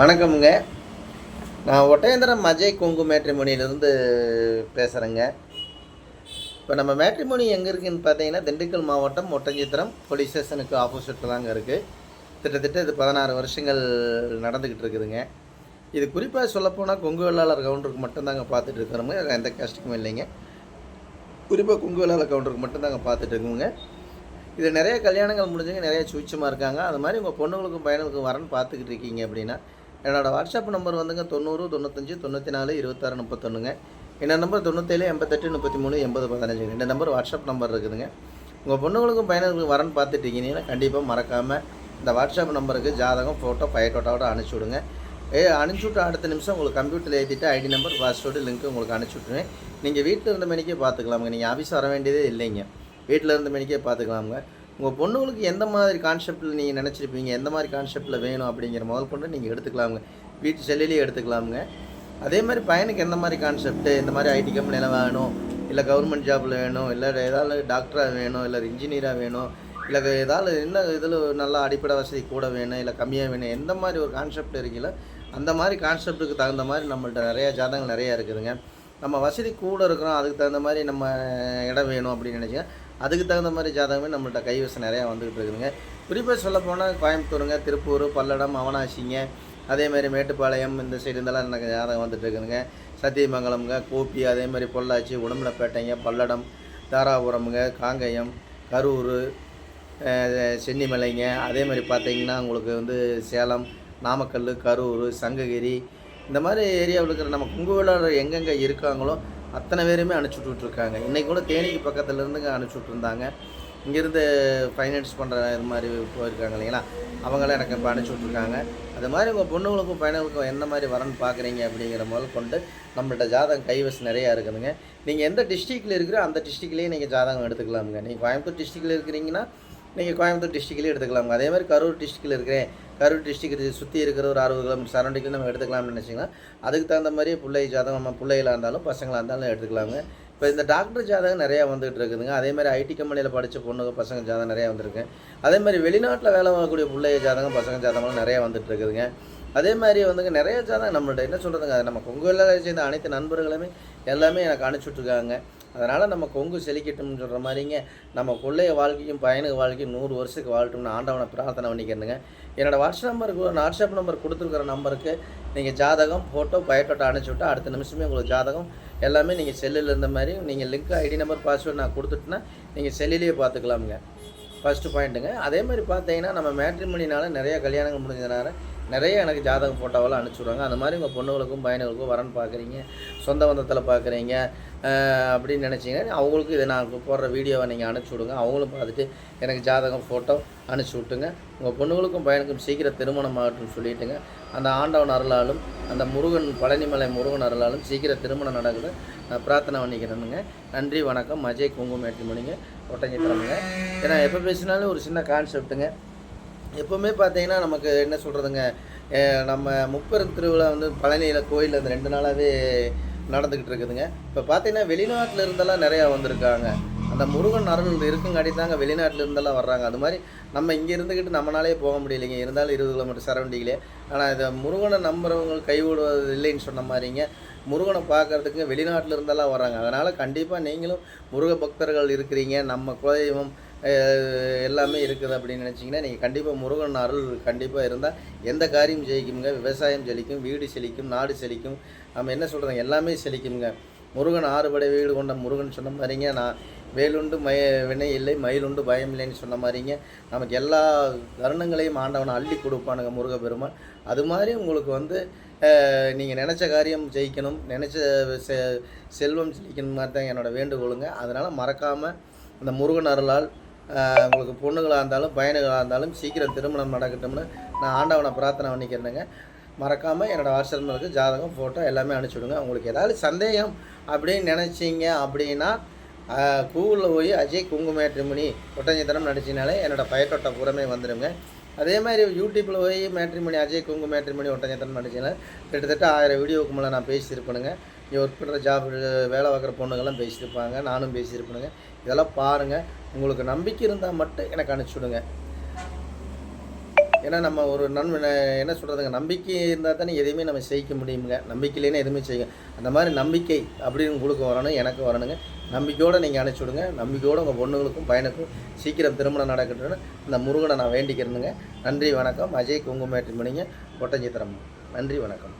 வணக்கமுங்க. நான் ஒட்டேந்திரம் அஜய் கொங்கு மேட்ரிமோனியிலிருந்து பேசுகிறேங்க இப்போ நம்ம மேட்ரிமோனி எங்கே இருக்குதுன்னு பார்த்தீங்கன்னா திண்டுக்கல் மாவட்டம் ஒட்டஞ்சித்திரம் போலீஸ் ஸ்டேஷனுக்கு ஆப்போசிட்டில் தாங்க இருக்குது கிட்டத்தட்ட இது பதினாறு வருஷங்கள் நடந்துக்கிட்டு இருக்குதுங்க. இது குறிப்பாக சொல்லப்போனால் கொங்கு வேளாளர் கவுண்டருக்கு மட்டும்தாங்க பார்த்துட்டு இருக்கிறோங்க எந்த கஷ்டமும் இல்லைங்க. குறிப்பாக கொங்கு வேளாளர் கவுண்டருக்கு மட்டும்தாங்க பார்த்துட்டு இருக்கோங்க இது நிறைய கல்யாணங்கள் முடிஞ்சுங்க நிறைய சுவிச்சமாக இருக்காங்க. அது மாதிரி உங்கள் பொண்ணுங்களுக்கும் பையனுக்கும் வரன்னு பார்த்துக்கிட்டு இருக்கீங்க அப்படின்னா என்னோடய வாட்ஸ்அப் நம்பர் வந்துங்க தொண்ணூறு தொண்ணூத்தஞ்சு தொண்ணூற்றி நாலு இருபத்தாறு முப்பத்தொன்றுங்க என்னோட நம்பர் தொண்ணூற்றேழு எண்பத்தெட்டு முப்பத்தி மூணு எண்பது பதினஞ்சு ரெண்டு நம்பர் வாட்ஸ்அப் நம்பர் இருக்குதுங்க. உங்கள் பொண்ணுங்களுக்கும் பையனுக்கும் வரன்னு பார்த்துட்டு இருக்கீங்கன்னா கண்டிப்பாக மறக்காமல் இந்த வாட்ஸ்அப் நம்பருக்கு ஜாதகம் ஃபோட்டோ பயட்டோட்டோட அனுப்பிச்சி விடுங்க. ஏ அனுப்பிச்சி விட்டு அடுத்த நிமிஷம் உங்களுக்கு கம்ப்யூட்டரில் ஏற்றிட்டு ஐடி நம்பர் பாஸ்வேர்டு லிங்க் உங்களுக்கு அனுப்பிச்சி விட்டுருவேன். நீங்கள் வீட்டில் இருந்த மணிக்கே பார்த்துக்கலாமுங்க. நீங்கள் ஆஃபீஸ் வர வேண்டியதே இல்லைங்க. வீட்டில் இருந்த மணிக்கே பார்த்துக்கலாமுங்க. உங்கள் பொண்ணுங்களுக்கு எந்த மாதிரி கான்செப்ட்டில் நீங்கள் நினச்சிருப்பீங்க? எந்த மாதிரி கான்செப்ட்டில் வேணும் அப்படிங்கிற முதல் கொண்டு நீங்கள் எடுத்துக்கலாமுங்க. வீட்டு செல்லிலேயே எடுத்துக்கலாமுங்க. அதே மாதிரி பையனுக்கு எந்த மாதிரி கான்செப்ட்டு இந்த மாதிரி ஐடி கம்பெனியில் வேணும்? இல்லை கவர்மெண்ட் ஜாப்பில் வேணும்? இல்லை ஏதாவது டாக்டராக வேணும்? இல்லை இன்ஜினியராக வேணும்? இல்லை ஏதாவது என்ன இதில் நல்லா அடிப்படை வசதி கூட வேணும்? இல்லை கம்மியாக வேணும்? எந்த மாதிரி ஒரு கான்செப்ட் இருக்குல்ல அந்த மாதிரி கான்செப்ட்டுக்கு தகுந்த மாதிரி நம்மள்ட்ட நிறையா ஜாதகங்கள் நிறையா இருக்குதுங்க. நம்ம வசதி கூட இருக்கிறோம். அதுக்கு தகுந்த மாதிரி நம்ம இடம் வேணும் அப்படின்னு நினச்சிங்க. அதுக்கு தகுந்த மாதிரி ஜாதகமே நம்மள்ட்ட கைவசம் நிறையா வந்துக்கிட்டு இருக்குதுங்க. குறிப்பாக சொல்ல போனால் கோயம்புத்தூருங்க திருப்பூர் பல்லடம் அவனாசிங்க அதே மாதிரி மேட்டுப்பாளையம் இந்த சைடு இருந்தெல்லாம் எனக்கு ஜாதகம் வந்துட்டு இருக்குதுங்க. சத்தியமங்கலம்ங்க கோப்பி அதே மாதிரி பொள்ளாச்சி உடம்புலப்பேட்டைங்க பல்லடம் தாராபுரம்ங்க காங்கயம் கரூர் சென்னிமலைங்க அதே மாதிரி பார்த்தீங்கன்னா உங்களுக்கு வந்து சேலம் நாமக்கல் கரூர் சங்ககிரி இந்த மாதிரி ஏரியாவில் இருக்கிற நம்ம குங்கு எங்கெங்கே இருக்காங்களோ அத்தனை பேருமே அனுப்பிச்சி விட்ருக்காங்க இன்றைக்கி கூட தேனிக்கு பக்கத்தில் இருந்துங்க அனுப்பிச்சி விட்ருந்தாங்க இங்கேருந்து ஃபைனான்ஸ் பண்ணுற இது மாதிரி போயிருக்காங்க இல்லைங்களா? அவங்களாம் எனக்கு இப்போ அனுப்பிச்சி விட்ருக்காங்க அது மாதிரி உங்கள் பொண்ணுங்களுக்கும் பையனுங்களுக்கும் என்ன மாதிரி வரன்னு பார்க்குறீங்க அப்படிங்கிற முதல் கொண்டு நம்மள்ட்ட ஜாதகம் கைவசம் நிறையா இருக்குதுங்க. நீங்கள் எந்த டிஸ்ட்ரிக்டில் இருக்கிறோ அந்த டிஸ்ட்ரிக்ட்லேயே நீங்கள் ஜாதகம் எடுத்துக்கலாமுங்க. நீங்கள் கோயம்புத்தூர் டிஸ்ட்ரிக்டில் இருக்கிறீங்கன்னா நீங்கள் கோயம்புத்தூர் டிஸ்ட்ரிக்ட்லேயே எடுத்துக்கலாமுங்க அதே மாதிரி கரூர் டிஸ்ட்ரிக்டில் இருக்கிறேன். கரூர் டிஸ்ட்ரிக்ட் சுற்றி இருக்கிற ஒரு அறுபது கிலோமீட்டர் சரௌண்டிங்கில் நம்ம எடுத்துக்கலாம்னு நினச்சிங்கன்னா அதுக்கு தகுந்த மாதிரி பிள்ளை ஜாதகம் நம்ம பிள்ளைகளாக இருந்தாலும் பசங்களாக இருந்தாலும் எடுத்துக்கலாங்க. இப்போ இந்த டாக்டர் ஜாதகம் நிறையா வந்துகிட்டு இருக்குதுங்க. அதே மாதிரி ஐடி கம்பெனியில் படித்த பொண்ணுங்க பசங்க ஜாதகம் நிறையா வந்திருக்கு. அதே மாதிரி வெளிநாட்டில் வேலை வாங்கக்கூடிய பிள்ளைய ஜாதகம் பசங்க ஜாதகம்லாம் நிறையா வந்துட்டு இருக்குதுங்க. அதே மாதிரி வந்துங்க நிறைய ஜாதகம் நம்மள்ட்ட என்ன சொல்கிறதுங்க நம்ம கொங்கு சேர்ந்த அனைத்து நண்பர்களுமே எல்லாமே எனக்கு அனுப்பிச்சுட்ருக்காங்க அதனால் நம்ம கொங்கு செழிக்கட்டும்னு சொல்கிற மாதிரிங்க. நம்ம கொள்ளைய வாழ்க்கையும் பயனுக்கு வாழ்க்கையும் நூறு வருஷத்துக்கு வாழட்டும்னு ஆண்டவனை பிரார்த்தனை பண்ணிக்கிறேங்க என்னோடய வாட்ஸ்அப் நம்பருக்கு வாட்ஸ்அப் நம்பர் கொடுத்துருக்குற நம்பருக்கு நீங்கள் ஜாதகம் ஃபோட்டோ பயோட்டோட்டோ அனுப்பிச்சி விட்டால் அடுத்த நிமிஷமே உங்களுக்கு ஜாதகம் எல்லாமே நீங்கள் செல்லில் இருந்த மாதிரி நீங்கள் லிங்க் ஐடி நம்பர் பாஸ்வேர்டு நான் கொடுத்துட்டேன்னா நீங்கள் செல்லிலேயே பார்த்துக்கலாமுங்க. ஃபஸ்ட்டு பாயிண்ட்டுங்க அதே மாதிரி பார்த்தீங்கன்னா நம்ம மேட்ரிமணினால நிறைய கல்யாணங்கள் முடிஞ்சதுனால நிறைய எனக்கு ஜாதகம் ஃபோட்டோவெல்லாம் அனுப்பிச்சுடுவாங்க அந்த மாதிரி உங்கள் பொண்ணுகளுக்கும் பையனுகளுக்கும் வரன்னு பார்க்குறீங்க. சொந்த பந்தத்தில் பார்க்குறீங்க. அப்படின்னு நினச்சிங்கன்னா அவங்களுக்கும் இதை நான் போடுற வீடியோவை நீங்கள் அனுப்பிச்சி விடுங்க. அவங்களும் பார்த்துட்டு எனக்கு ஜாதகம் ஃபோட்டோ அனுப்பிச்சி விட்டுங்க. உங்கள் பொண்ணுகளுக்கும் பையனுக்கும் சீக்கிரம் திருமணம் ஆகட்டும்னு சொல்லிட்டுங்க. அந்த ஆண்டவன் அருளாலும் அந்த முருகன் பழனிமலை முருகன் அருளாலும் சீக்கிரம் திருமணம் நடக்குது. நான் பிரார்த்தனை பண்ணிக்கிறேனுங்க. நன்றி வணக்கம். அஜய் குங்குமேட்டி மணிங்க ஒட்டஞ்சித்திரமுங்க ஏன்னா எப்போ பேசினாலும் ஒரு சின்ன கான்செப்ட்டுங்க எப்போவுமே பார்த்தீங்கன்னா நமக்கு என்ன சொல்கிறதுங்க நம்ம முப்பெரும் திருவிழா வந்து பழனியில் கோயிலில் அந்த ரெண்டு நாளாகவே நடந்துக்கிட்டு இருக்குதுங்க. இப்போ பார்த்தீங்கன்னா வெளிநாட்டில் இருந்தெல்லாம் நிறையா வந்திருக்காங்க. அந்த முருகன் அருள் இருக்குங்காட்டி தாங்க வெளிநாட்டில் இருந்தெல்லாம் வர்றாங்க. அது மாதிரி நம்ம இங்கே இருந்துக்கிட்டு நம்மளாலே போக முடியலைங்க. இருந்தாலும் இருபது கிலோமீட்டர் சரௌண்டிங்கிலே ஆனால் இதை முருகனை நம்புறவங்க கைவிடுவது இல்லைன்னு சொன்ன மாதிரிங்க முருகனை பார்க்கறதுக்கு வெளிநாட்டில் இருந்தெல்லாம் வர்றாங்க. அதனால் கண்டிப்பாக நீங்களும் முருக பக்தர்கள் இருக்கிறீங்க. நம்ம குலதெய்வம் எல்லாமே இருக்குது அப்படின்னு நினச்சிங்கன்னா நீங்கள் கண்டிப்பாக முருகன் அருள் கண்டிப்பாக இருந்தால் எந்த காரியம் ஜெயிக்குங்க விவசாயம் செழிக்கும் வீடு செழிக்கும் நாடு செழிக்கும். நம்ம என்ன சொல்கிறோம் எல்லாமே செழிக்குங்க முருகன் ஆறுபடை வீடு கொண்ட முருகன் சொன்ன மாதிரிங்க நான் வேலுண்டு மய வினை இல்லை மயிலுண்டு பயம் இல்லைன்னு சொன்ன மாதிரிங்க. நமக்கு எல்லா தருணங்களையும் ஆண்டவனை அள்ளி கொடுப்பானுங்க முருகப்பெருமான். அது மாதிரி உங்களுக்கு வந்து நீங்கள் நினச்ச காரியம் ஜெயிக்கணும் நினச்ச செ செல்வம் ஜெயிக்கணும் மாதிரி தான் என்னோடய வேண்டுகோளுங்க. அதனால் மறக்காமல் அந்த முருகன் அருளால் உங்களுக்கு பொண்ணுகளாக இருந்தாலும் பையனுகளாக இருந்தாலும் சீக்கிரம் திருமணம் நடக்கட்டும்னு நான் ஆண்டவனை பிரார்த்தனை பண்ணிக்கிறேனுங்க. மறக்காமல் என்னோடய வாட்ஸ்அப் ஜாதகம் ஃபோட்டோ எல்லாமே அனுப்பிச்சி விடுங்க உங்களுக்கு ஏதாவது சந்தேகம் அப்படின்னு நினச்சிங்க அப்படின்னா கூகுளில் போய் அஜய் குங்கு மேட்ரிமணி ஒட்டஞ்சித்தனம் நடிச்சினாலே என்னோடய பயட்டோட்ட பூரமே வந்துடுங்க அதே மாதிரி யூடியூப்பில் போய் மேட்ரிமணி அஜய் குங்கு மேட்ரிமணி ஒட்டஞ்சத்தனம் நடிச்சினால கிட்டத்தட்ட ஆயிரம் வீடியோவுக்கு மேலே நான் பேசியிருப்பேனுங்க. இங்கே ஒர்க் பண்ணுற ஜாப் வேலை பார்க்குற பொண்ணுங்கள்லாம் பேசியிருப்பாங்க நானும் பேசியிருப்பேனுங்க. இதெல்லாம் பாருங்கள் உங்களுக்கு நம்பிக்கை இருந்தால் மட்டும் எனக்கு அனுப்பிச்சுடுங்க. ஏன்னா நம்ம ஒரு நன்மை என்ன சொல்கிறதுங்க நம்பிக்கை இருந்தால் தானே எதையுமே நம்ம செய்ய முடியுங்க நம்பிக்கை இல்லைன்னா எதுவுமே செய்ய அந்த மாதிரி நம்பிக்கை அப்படின்னு உங்களுக்கு வரணும் எனக்கு வரணுங்க. நம்பிக்கையோடு நீங்கள் அனுப்பிச்சி விடுங்க. நம்பிக்கையோடு உங்கள் பொண்ணுங்களுக்கும் பையனுக்கும் சீக்கிரம் திருமணம் நடக்கட்டும்னு இந்த முருகனை நான் வேண்டிக்கிறேனுங்க. நன்றி வணக்கம். அஜய் குங்குமேற்றி மணிங்க ஒட்டஞ்சித்திரம் நன்றி வணக்கம்.